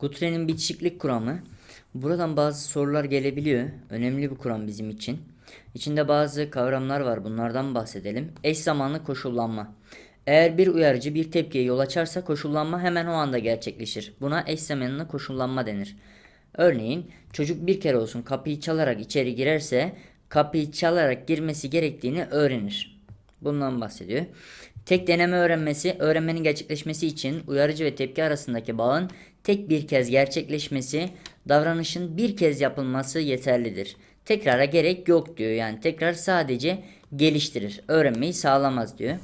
Guthrie'nin bitişiklik kuramı. Buradan bazı sorular gelebiliyor. Önemli bir kuram bizim için. İçinde bazı kavramlar var. Bunlardan bahsedelim. Eş zamanlı koşullanma. Eğer bir uyarıcı bir tepkiye yol açarsa koşullanma hemen o anda gerçekleşir. Buna eş zamanlı koşullanma denir. Örneğin çocuk bir kere olsun kapıyı çalarak içeri girerse kapıyı çalarak girmesi gerektiğini öğrenir. Bundan bahsediyor. Tek deneme öğrenmesi, öğrenmenin gerçekleşmesi için uyarıcı ve tepki arasındaki bağın tek bir kez gerçekleşmesi, davranışın bir kez yapılması yeterlidir. Tekrara gerek yok diyor. Yani tekrar sadece geliştirir, öğrenmeyi sağlamaz diyor.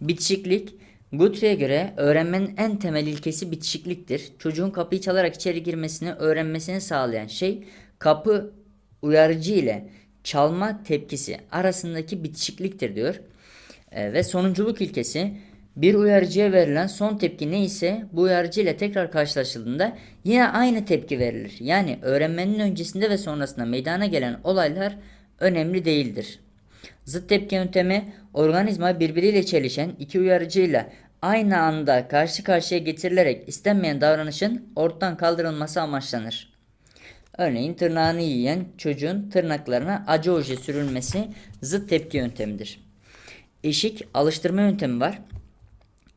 Bitişiklik, Guthrie'ye göre öğrenmenin en temel ilkesi bitişikliktir. Çocuğun kapıyı çalarak içeri girmesini, öğrenmesini sağlayan şey kapı uyarıcı ile çalma tepkisi arasındaki bitişikliktir diyor. E, ve sonunculuk ilkesi bir uyarıcıya verilen son tepki neyse bu uyarıcı ile tekrar karşılaşıldığında yine aynı tepki verilir. Yani öğrenmenin öncesinde ve sonrasında meydana gelen olaylar önemli değildir. Zıt tepki yöntemi organizma birbiriyle çelişen iki uyarıcıyla aynı anda karşı karşıya getirilerek istenmeyen davranışın ortadan kaldırılması amaçlanır. Örneğin tırnağını yiyen çocuğun tırnaklarına acı oje sürülmesi zıt tepki yöntemidir. Eşik alıştırma yöntemi var.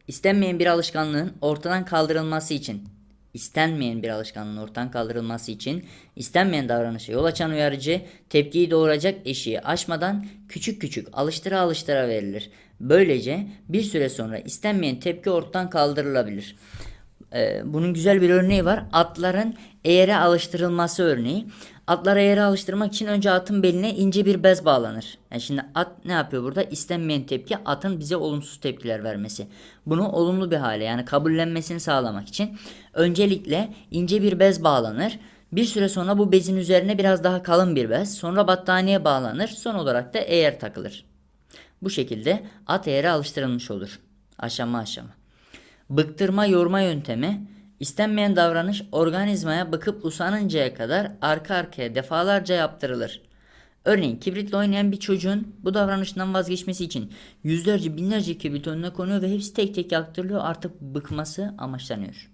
İstenmeyen bir alışkanlığın ortadan kaldırılması için istenmeyen bir alışkanlığın ortadan kaldırılması için istenmeyen davranışa yol açan uyarıcı tepkiyi doğuracak eşiği aşmadan küçük küçük alıştıra alıştıra verilir. Böylece bir süre sonra istenmeyen tepki ortadan kaldırılabilir. Ee, bunun güzel bir örneği var. Atların eğere alıştırılması örneği. Atları eğere alıştırmak için önce atın beline ince bir bez bağlanır. Yani şimdi at ne yapıyor burada? İstenmeyen tepki atın bize olumsuz tepkiler vermesi. Bunu olumlu bir hale yani kabullenmesini sağlamak için öncelikle ince bir bez bağlanır. Bir süre sonra bu bezin üzerine biraz daha kalın bir bez, sonra battaniye bağlanır, son olarak da eğer takılır. Bu şekilde at eğere alıştırılmış olur. Aşama aşama. Bıktırma yorma yöntemi istenmeyen davranış organizmaya bıkıp usanıncaya kadar arka arkaya defalarca yaptırılır. Örneğin kibritle oynayan bir çocuğun bu davranışından vazgeçmesi için yüzlerce binlerce kibrit önüne konuyor ve hepsi tek tek yaktırılıyor artık bıkması amaçlanıyor.